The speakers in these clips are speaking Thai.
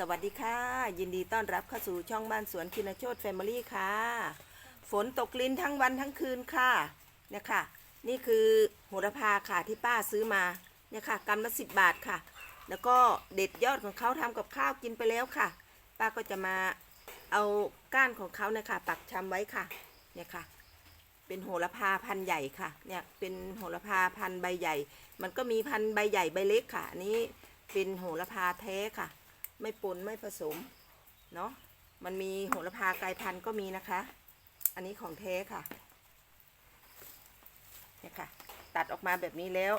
สวัสดีค่ะ ยินดีต้อนรับเข้าสู่ช่องบ้านสวนคินโชตแฟมิลี่ค่ะ ฝนตกลิ้นทั้งวันทั้งคืนค่ะเนี่ยค่ะ นี่คือโหระพาค่ะที่ป้าซื้อมาเนี่ยค่ะกำละสิบบาทค่ะ แล้วก็เด็ดยอดของเขาทำกับข้าวกินไปแล้วค่ะ ป้าก็จะมาเอาก้านของเขาเนี่ยค่ะปักชำไว้ค่ะเนี่ยค่ะ เป็นโหระพาพันใหญ่ค่ะเนี่ยเป็นโหระพาพันใบใหญ่ มันก็มีพันใบใหญ่ใบเล็กค่ะอันนี้เป็นโหระพาแท้ค่ะ ไม่ปนไม่ผสมเนาะมันมีโหระพากายพันธุ์ก็มีนะคะ อันนี้ของแท้ค่ะเนี่ยค่ะ ตัดออกมาแบบนี้แล้ว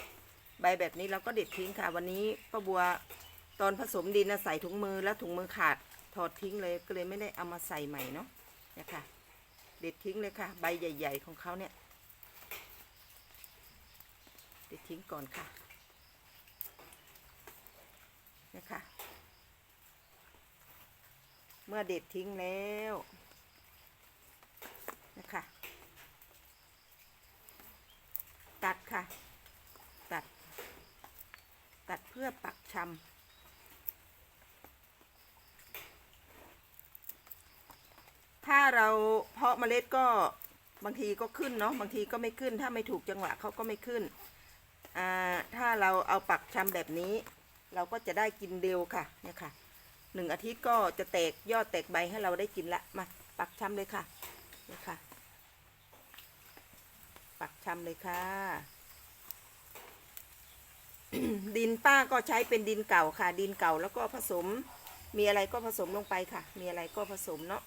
ใบแบบนี้เราก็เด็ดทิ้งค่ะ วันนี้ป้าบัวตอนผสมดินใส่ถุงมือแล้วถุงมือขาดถอดทิ้งเลยก็เลยไม่ได้เอามาใส่ใหม่เนาะเนี่ยค่ะ เด็ดทิ้งเลยค่ะ ใบใหญ่ ๆ ของเขาเนี่ย เด็ดทิ้งก่อนค่ะเนี่ยค่ะ เมื่อเด็ดทิ้งแล้วนะคะตัดค่ะ ตัด ตัดเพื่อปักชำถ้าเราเพาะเมล็ดก็บางทีก็ขึ้นเนาะบางทีก็ไม่ขึ้น ถ้าไม่ถูกจังหวะเขาก็ไม่ขึ้นอ่าถ้าเราเอาปักชำแบบนี้ เราก็จะได้กินเร็วค่ะเนี่ยค่ะ หนึ่งอาทิตย์ก็จะแตกยอดแตกใบให้เราได้กินละมาปักชำเลยค่ะนี่ค่ะ ปักชำเลยค่ะ ดินป้าก็ใช้เป็นดินเก่าค่ะ ดินเก่าแล้วก็ผสม มีอะไรก็ผสมลงไปค่ะ มีอะไรก็ผสมเนาะ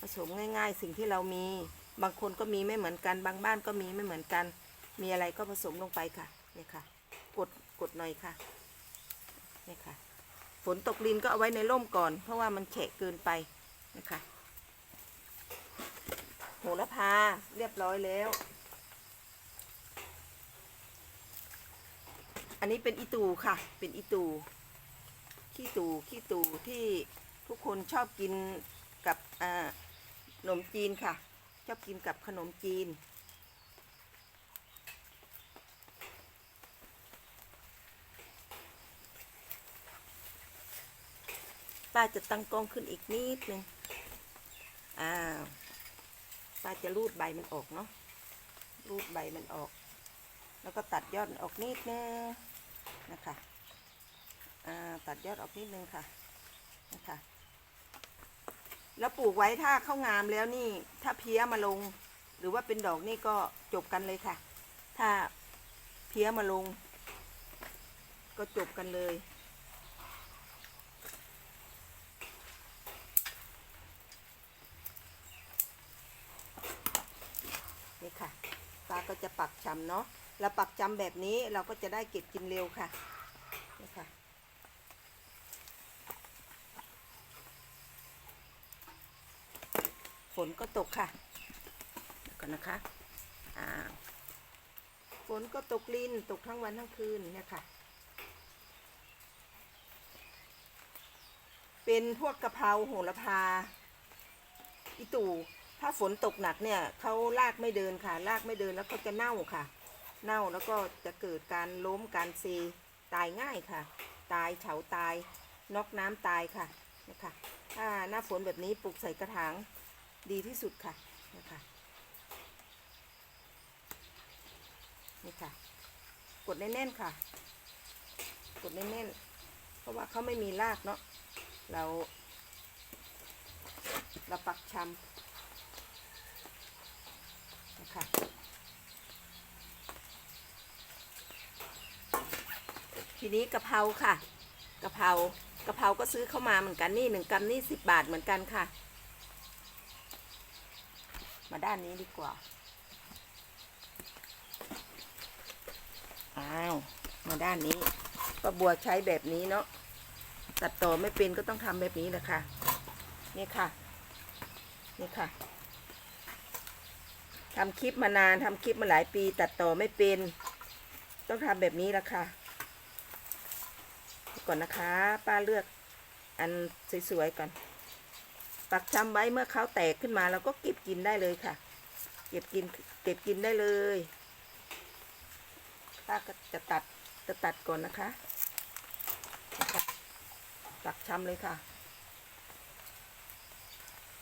ผสมง่าย ๆ สิ่งที่เรามีบางคนก็มีไม่เหมือนกัน บางบ้านก็มีไม่เหมือนกัน มีอะไรก็ผสมลงไปค่ะเนี่ยค่ะ กดกดหน่อยค่ะเนี่ยค่ะ ฝนตกลินก็เอาไว้ในร่มก่อน เพราะว่ามันแฉะเกินไปนะคะโหระพาเรียบร้อยแล้ว อันนี้เป็นอีตูค่ะ เป็นอีตู ขี้ตู ขี้ตูที่ทุกคนชอบกินกับขนมจีนค่ะ ชอบกินกับขนมจีน ป้าจะตั้งกล้องขึ้นอีกนิดนึงอ้าวป้าจะรูดใบมันออกเนาะรูดใบมันออก แล้วก็ตัดยอดออกนิดนึงนะคะอ่าตัดยอดออกนิดนึงค่ะนะคะแล้วปลูกไว้ถ้าเข้างามแล้วนี่ ถ้าเพี้ยมาลง หรือว่าเป็นดอกนี่ก็จบกันเลยค่ะ ถ้าเพี้ยมาลง ก็จบกันเลย นี่ค่ะปลา ก็จะปักจำเนาะเราปักจำแบบนี้เราก็จะได้เก็บกินเร็วค่ะนี่ค่ะฝนก็ตกค่ะก่อนนะคะอ่าฝนก็ตกลินตกทั้งวันทั้งคืนเนี่ยค่ะ เป็นพวกกะเพราโหระพา อีตู่ ถ้าฝนตกหนักเนี่ยเขาลากไม่เดินค่ะ ลากไม่เดินแล้วก็จะเน่าค่ะ เน่าแล้วก็จะเกิดการล้มการเซตายง่ายค่ะ ตายเฉาตายนอกน้ำตายค่ะนะคะถ้าหน้าฝนแบบนี้ปลูกใส่กระถางดีที่สุดค่ะนะคะนี่ค่ะ กดแน่นๆค่ะ กดแน่นๆเพราะว่าเขาไม่มีรากเนาะเราเราปักชำ คะทีนี้กะเพราค่ะกะเพรากะเพราก็ซื้อเข้ามาเหมือนกันนี่หนึ่งกรัมนี่สิบบาทเหมือนกันค่ะ มาด้านนี้ดีกว่า อ้าว มาด้านนี้ป้าบัวใช้แบบนี้เนาะตัดต่อไม่เป็นก็ต้องทำแบบนี้แหละค่ะ นี่ค่ะ นี่ค่ะ ทำคลิปมานานทำคลิปมาหลายปีตัดต่อไม่เป็น ต้องทำแบบนี้ละค่ะ ก่อนนะคะ ป้าเลือกอันสวยๆก่อน ปักชำไว้เมื่อเขาแตกขึ้นมาเราก็เก็บกินได้เลยค่ะ เก็บกินเก็บกินได้เลย ป้าก็จะตัดจะตัดก่อนนะคะนะคะปักช้ำเลยค่ะ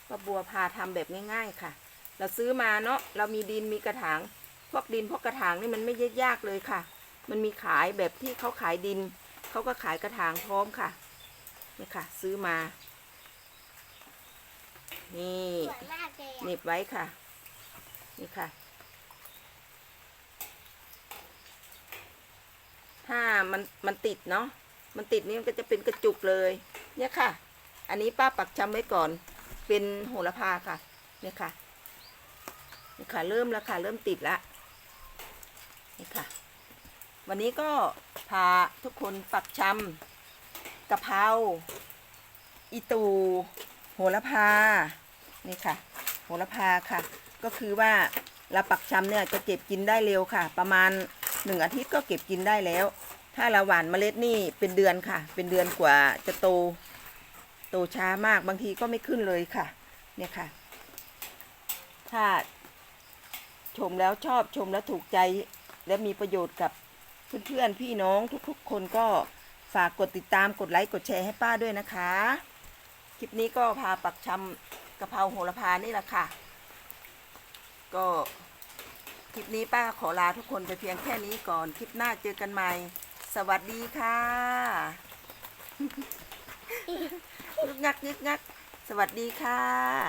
ป้าบัวพาทำแบบง่าย ๆ ค่ะ เราซื้อมาเนาะเรามีดินมีกระถางพวกดินพวกกระถางนี่มันไม่ยากเลยค่ะ มันมีขายแบบที่เขาขายดินเขาก็ขายกระถางพร้อมค่ะนี่ค่ะ ซื้อมา นี่เน็บไว้ค่ะ นี่ค่ะ ถ้ามันมันติดเนาะมันติดนี่มันก็จะเป็นกระจุกเลย เนี่ยค่ะ อันนี้ป้าปักจำไว้ก่อน เป็นโหระพาค่ะ เนี่ยค่ะ นี่ค่ะเริ่มแล้วค่ะเริ่มติดละนี่ค่ะ วันนี้ก็พาทุกคนปักชำกะเพราอีตู โหระพา นี่ค่ะ โหระพาค่ะ ก็คือว่าเราปักชำเนี่ยจะเก็บกินได้เร็วค่ะ ประมาณหนึ่งอาทิตย์ก็เก็บกินได้แล้ว ถ้าเราหว่านเมล็ดนี่เป็นเดือนค่ะ เป็นเดือนกว่าจะโต โตช้ามากบางทีก็ไม่ขึ้นเลยค่ะ เนี่ยค่ะ ถ้า ชมแล้วชอบชมแล้วถูกใจ และมีประโยชน์กับเพื่อนๆพี่น้องทุกๆ คนก็ฝากกดติดตามกดไลค์กดแชร์ให้ป้าด้วยนะคะ คลิปนี้ก็พาปักชำกะเพราโหระพานี่แหละค่ะ ก็คลิปนี้ป้าขอลาทุกคนไปเพียงแค่นี้ก่อนคลิปหน้าเจอกันใหม่ สวัสดีค่ะยึกงักยึกงัก สวัสดีค่ะ